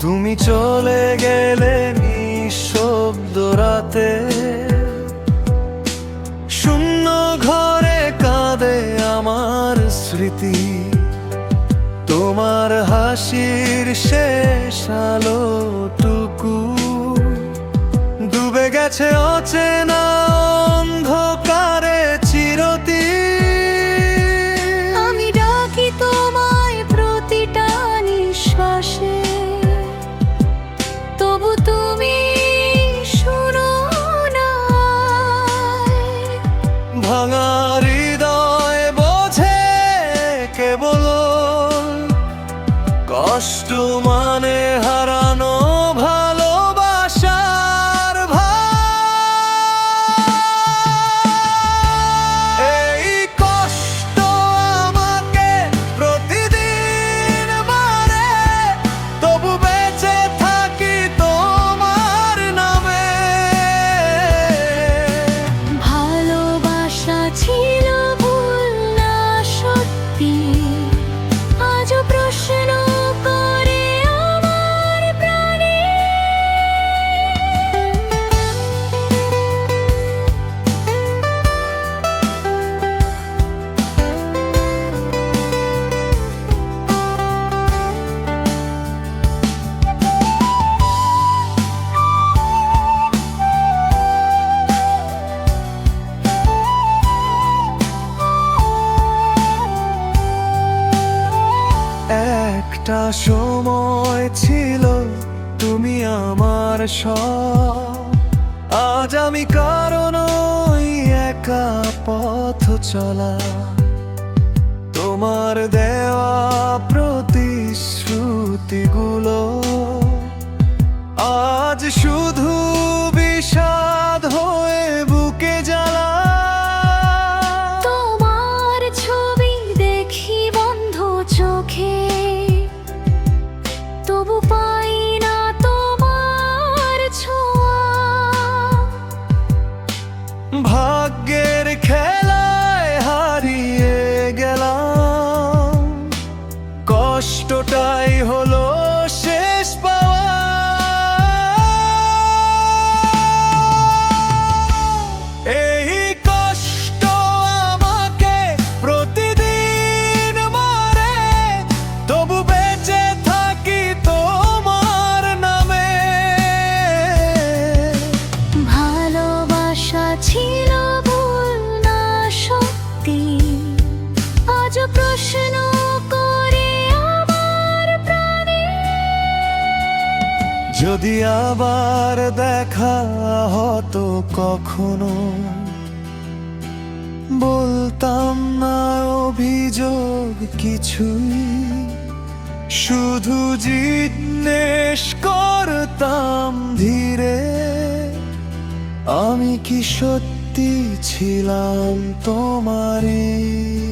তুমি চলে গেলে নিঃশব্দ রাতে। শূন্য ঘরে কাঁদে আমার স্মৃতি। তোমার হাসির শেষ আলোটুকু। ডুবে গেছে অচেনা কষ্ট মানে হারানো একটা সময় ছিল, তুমি আমার সব। আজ আমি কারণ একা পথ চলা। তোমার দেওয়া প্রতিশ্রুতিগুলো, আজ শুধু বিষাদ ভাগ্যের খেলায় হারিয়ে গেলাম। কষ্টটাই হলো যদি আবার দেখা হতো কখনো, বলতাম না অভিযোগ কিছুই। শুধু জিজ্ঞেস করতাম ধীরে, আমি কি সত্যি ছিলাম তোমারই